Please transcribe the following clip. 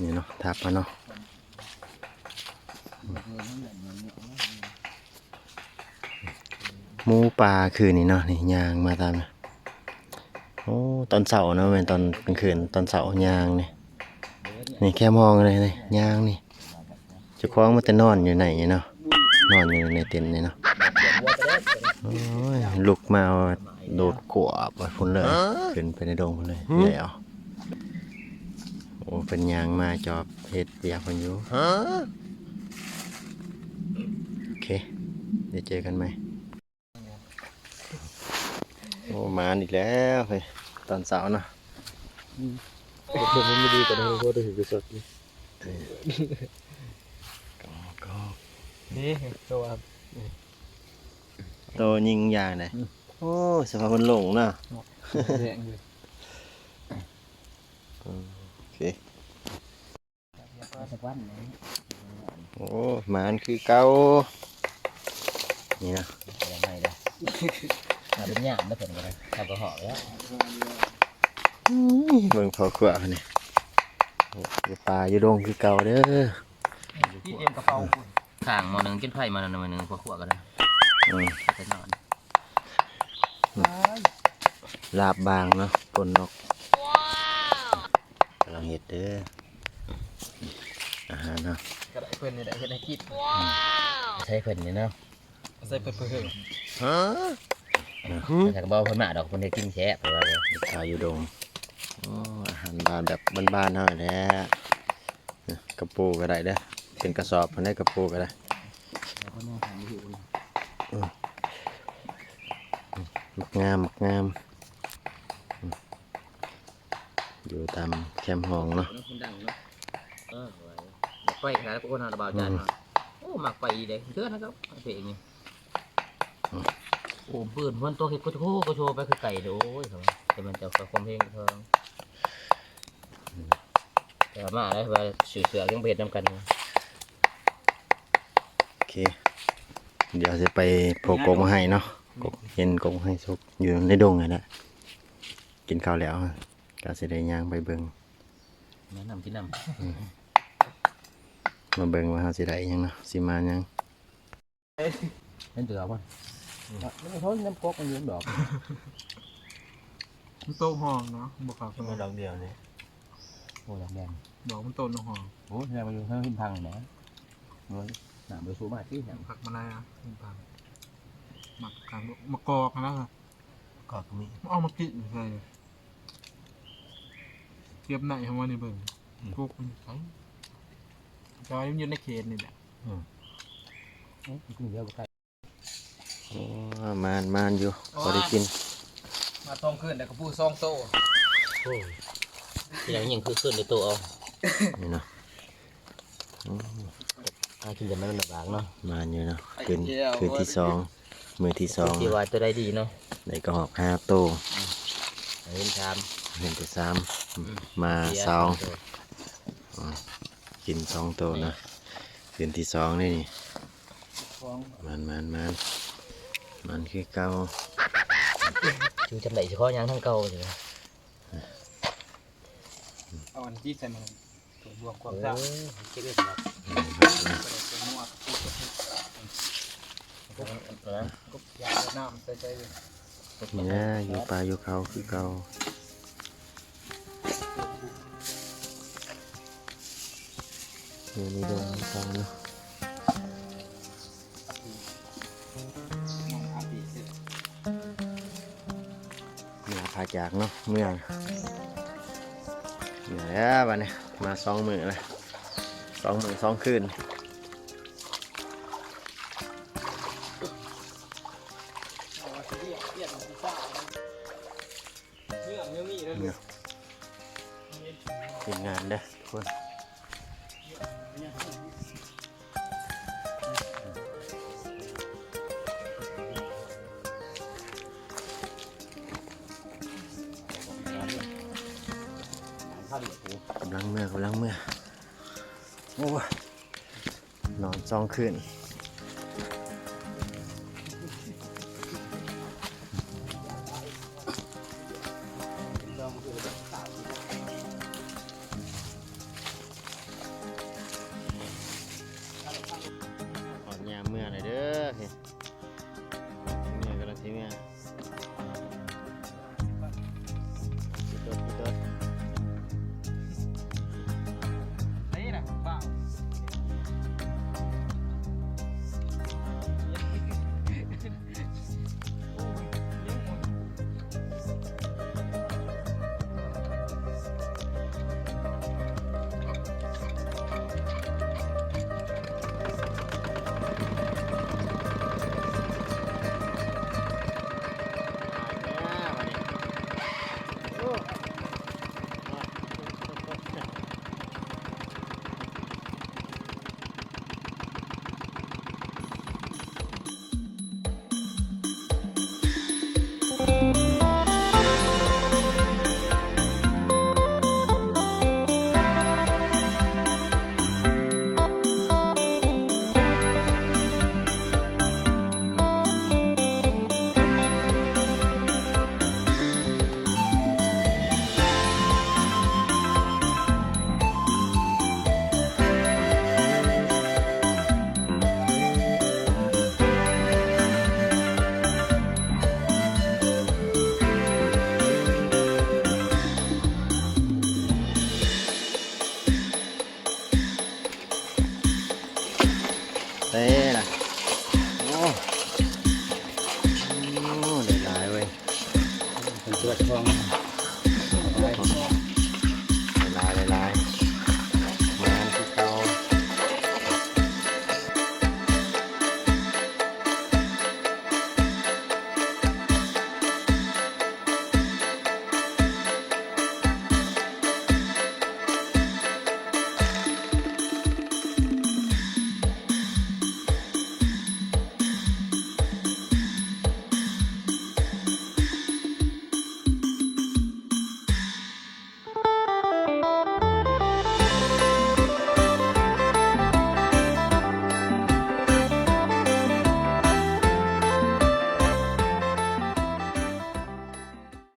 นี่เนาะทับมาเนาะหมูปลาคืนนี่เนาะนี่ยางมาตามนะโอ้ตอนเสาร์เนาะเป็นตอนกลางคืนตอนเสาร์ยางนี่นี่แค่มองเลยนี่ยางนี่จะคล้องมันจะนอนอยู่ไหนเนาะนอนอยู่ในเต็นท์นี่เนาะลุกมาโดดขวบไปพุ่นเลยขึ้นไปในดงพุ่นเลยแล้วโอ้ เป็นยางมาจอบเห็ดเปียกคนอยู่โอเค เดี๋ยวเจอกันไหมโอ้มาอีกแล้วเฮ้ยตอนเสาร์เนาะผมไม่ดีแต่ในหัวตัวหิวกระสับนี่ก็ก็นี่ตัวโตยิงยางไหนโอ้สภาพมันหลงเนาะแดงเลยโอเค สักวันนะโอ้มาอันคือเก่านี่นะยังไงล่ะถ้าเป็นย่ามไม่เป็นไรถ้าก็ห่อแล้วเบิ่งพอขวบนี่โอ้อยู่ป่าอยู่ดงคือเก่าเด้อที่เอ็มกระเป๋าข้างมอหนึ่งกินไผ่มาหนึ่งมาหนึ่งพวกขวก็ได้อืมไปนอนลาบบางเนาะปนนกกำลังเห็ดเด้อ อาหารเนาะก็ได้เพื่อนนี่ได้เฮ็ดให้กินใช้เพื่อนนี่เนาะใช้เพื่อนเพื่อนแต่ก็บอกเพื่อนมาดอกเพื่อนได้กินแช่เพื่อนเลยขายอยู่ดงโอ้อาหารบ้านแบบบ้านๆเท่านั้นแหละกระปูก็ได้เด้อเป็นกระสอบมันได้กระปูก็ได้มักงามมักงามอืมอยู่ตามแคมป์ห้องเนาะ คุณดังเนาะเออ ไฟขายพวกคนหาระบาดจานเนาะโอ้หมักไปเด็กเถื่อนนะครับเพลงนี่โอ้ปืนมันตัวเห็ดก็โชว์ก็โชว์ไปคือไก่โอ้ยครับแต่มันจะความเพลงเพิ่งแต่มาได้ว่าสื่อเสือเรื่องเพชรนำกันโอเค เดี๋ยวจะไปโผล่กงมาให้เนาะกงเห็นกงให้สุกอยู่ในดงไงละกินข้าวแล้วก็จะได้ย่างไปเบิงแนะนำที่น มาเบิงว่าเขาสิได้หยังเนาะสิมาหยังำนั่นเดือมันไม่ท้นน้ำกกมันยืนดอกมันโตห้องเนาะบอกครับมาดอกเดียวนี่โอ้ยแดงดอกมันโตในห้องโอ้ยแรงมาอยู่ข้างหินพังนะโอ้ยหนามไปสูงมากที่หนามผักมาได้อะเป็นผักหมักกันมะกอกนะครับก็มีเอามากินใช่เทียบไหนของมันนี่เบิ่งพวกมันใช่ จอยมันอยู่ในเขตนี่แหละกินเยอะกว่าโอ้มานมานอยู่พอได้กิน มาต้องขึ้นแต่ก็พูดซองโตที่ยังยังคือขึ้นในตัวเอานี่เนาะอืมถ้ากินจะไม่เป็นแบบเนาะมานอยู่เนาะคืนคืนที่สองมือที่สองที่ว่าตัวได้ดีเนาะในกระหอบห้าโตเห็นชามเห็นแต่สามมาสอง กินสองโตนะคืนที่สองนี่นี่มันมันมันมันคือเก่าจึงจำได้เฉพาะยางทั้งเก่าเลยเอาอันที่ใส่มันตัวบวกความเอเจ้าอคิดได้แบบเป็นมั่วก็ยาน้ำใส่ใจนี่นะอยู่ป่าอยู่เขาคือเก่า อยู่ในดงคือเก่าเนาะเมื่อพาจากเนาะเมื่อเหนื่อยแล้ววันนี้มาสองมือเลยสองมือสองคืนเนี่ยทีมงานเด้อทุกคนำลังเมื่อกำลังเมื่อโอ้นอนจองคืน